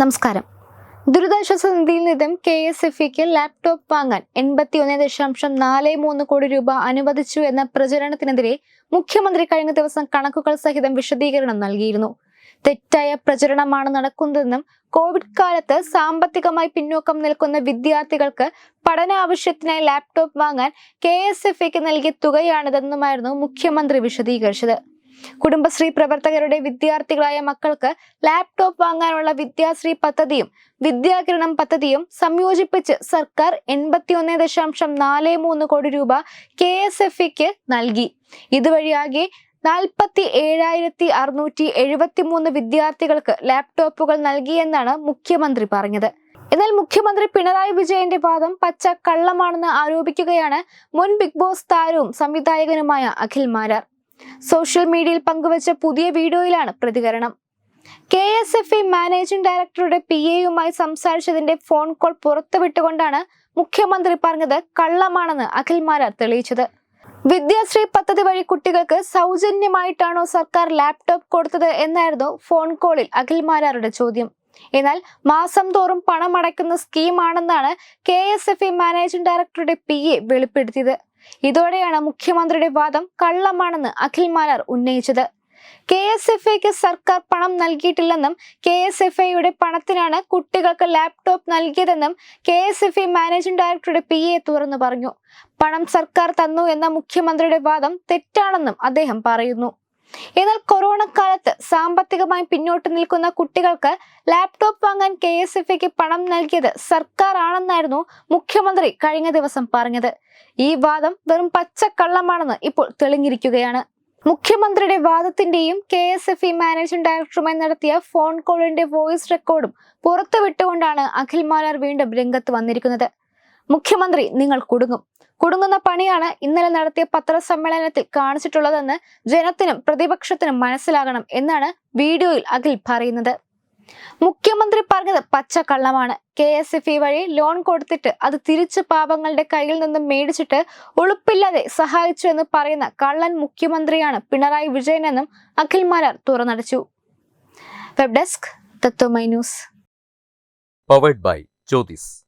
നമസ്കാരം. ദുരിതാശ്വാസ നിധിയിൽ നിന്നും കെ എസ് എഫ് ഇക്ക് ലാപ്ടോപ്പ് വാങ്ങാൻ എൺപത്തി ഒന്ന് ദശാംശം നാല് മൂന്ന് കോടി രൂപ അനുവദിച്ചു എന്ന പ്രചരണത്തിനെതിരെ മുഖ്യമന്ത്രി കഴിഞ്ഞ ദിവസം കണക്കുകൾ സഹിതം വിശദീകരണം നൽകിയിരുന്നു. തെറ്റായ പ്രചരണമാണ് നടക്കുന്നതെന്നും കോവിഡ് കാലത്ത് സാമ്പത്തികമായി പിന്നോക്കം നിൽക്കുന്ന വിദ്യാർത്ഥികൾക്ക് പഠന ആവശ്യത്തിനായി ലാപ്ടോപ്പ് വാങ്ങാൻ കെ എസ് എഫ് ഇക്ക് നൽകിയ തുകയാണിതെന്നുമായിരുന്നു മുഖ്യമന്ത്രി വിശദീകരിച്ചത്. കുടുംബശ്രീ പ്രവർത്തകരുടെ വിദ്യാർത്ഥികളായ മക്കൾക്ക് ലാപ്ടോപ്പ് വാങ്ങാനുള്ള വിദ്യാശ്രീ പദ്ധതിയും വിദ്യാകിരണം പദ്ധതിയും സംയോജിപ്പിച്ച് സർക്കാർ എൺപത്തിയൊന്ന് ദശാംശം നാല് മൂന്ന് കോടി രൂപ കെ എസ് എഫ് ഇക്ക് നൽകി. ഇതുവഴിയാകെ നാൽപ്പത്തി ഏഴായിരത്തി അറുന്നൂറ്റി എഴുപത്തി മൂന്ന് വിദ്യാർത്ഥികൾക്ക് ലാപ്ടോപ്പുകൾ നൽകിയെന്നാണ് മുഖ്യമന്ത്രി പറഞ്ഞത്. എന്നാൽ മുഖ്യമന്ത്രി പിണറായി വിജയന്റെ വാദം പച്ച കള്ളമാണെന്ന് ആരോപിക്കുകയാണ് മുൻ ബിഗ് ബോസ് താരവും സംവിധായകനുമായ അഖിൽ മാരാർ. സോഷ്യൽ മീഡിയയിൽ പങ്കുവച്ച പുതിയ വീഡിയോയിലാണ് പ്രതികരണം. K S F E managing ഡയറക്ടറുടെ പി എയുമായി സംസാരിച്ചതിന്റെ ഫോൺ കോൾ പുറത്തുവിട്ടുകൊണ്ടാണ് മുഖ്യമന്ത്രി പറഞ്ഞത് കള്ളമാണെന്ന് അഖിൽ മാരാർ തെളിയിച്ചത്. വിദ്യാശ്രീ പദ്ധതി വഴി കുട്ടികൾക്ക് സൗജന്യമായിട്ടാണോ സർക്കാർ ലാപ്ടോപ്പ് കൊടുത്തത് എന്നായിരുന്നു ഫോൺ കോളിൽ അഖിൽ മാരാറുടെ ചോദ്യം. എന്നാൽ മാസം തോറും പണം അടയ്ക്കുന്ന സ്കീമാണെന്നാണ് K S F E managing ഡയറക്ടറുടെ പി എ വെളിപ്പെടുത്തിയത്. ഇതോടെയാണ് മുഖ്യമന്ത്രിയുടെ വാദം കള്ളമാണെന്ന് അഖിൽ മാലാർ ഉന്നയിച്ചത്. കെ എസ് എഫ് ഐക്ക് സർക്കാർ പണം നൽകിയിട്ടില്ലെന്നും കെ എസ് എഫ് ഐയുടെ പണത്തിനാണ് കുട്ടികൾക്ക് ലാപ്ടോപ്പ് നൽകിയതെന്നും K S F I managing ഡയറക്ടറുടെ പി എ തുറന്നു പറഞ്ഞു. പണം സർക്കാർ തന്നു എന്ന മുഖ്യമന്ത്രിയുടെ വാദം തെറ്റാണെന്നും അദ്ദേഹം പറയുന്നു. എന്നാൽ കൊറോണ കാലത്ത് സാമ്പത്തികമായി പിന്നോട്ട് നിൽക്കുന്ന കുട്ടികൾക്ക് ലാപ്ടോപ്പ് വാങ്ങാൻ കെ എസ് എഫ് എക്ക് പണം നൽകിയത് സർക്കാർ ആണെന്നായിരുന്നു മുഖ്യമന്ത്രി കഴിഞ്ഞ ദിവസം പറഞ്ഞത്. ഈ വാദം വെറും പച്ചക്കള്ളമാണെന്ന് ഇപ്പോൾ തെളിഞ്ഞിരിക്കുകയാണ്. മുഖ്യമന്ത്രിയുടെ വാദത്തിന്റെയും K S F E managing ഡയറക്ടറുമായി നടത്തിയ ഫോൺ കോളിന്റെ വോയിസ് റെക്കോർഡും പുറത്തുവിട്ടുകൊണ്ടാണ് അഖിൽ മാലാർ വീണ്ടും രംഗത്ത് വന്നിരിക്കുന്നത്. മുഖ്യമന്ത്രി നിങ്ങൾ കുടുങ്ങും. കുടുങ്ങുന്ന പണിയാണ് ഇന്നലെ നടത്തിയ പത്രസമ്മേളനത്തിൽ കാണിച്ചിട്ടുള്ളതെന്ന് ജനത്തിനും പ്രതിപക്ഷത്തിനും മനസ്സിലാകണം എന്നാണ് വീഡിയോയിൽ അഖിൽ പറയുന്നത്. മുഖ്യമന്ത്രി പറഞ്ഞത് പച്ചക്കള്ളമാണ്. കെ എസ് എഫ് ഇ വഴി ലോൺ കൊടുത്തിട്ട് അത് തിരിച്ച് പാപങ്ങളുടെ കയ്യിൽ നിന്നും മേടിച്ചിട്ട് ഉളുപ്പില്ലാതെ സഹായിച്ചു എന്ന് പറയുന്ന കള്ളൻ മുഖ്യമന്ത്രിയാണ് പിണറായി വിജയനെന്നും Akhil Marar തുറന്നടിച്ചു. Web desk Tatwamayi news. Powered by Jyothis.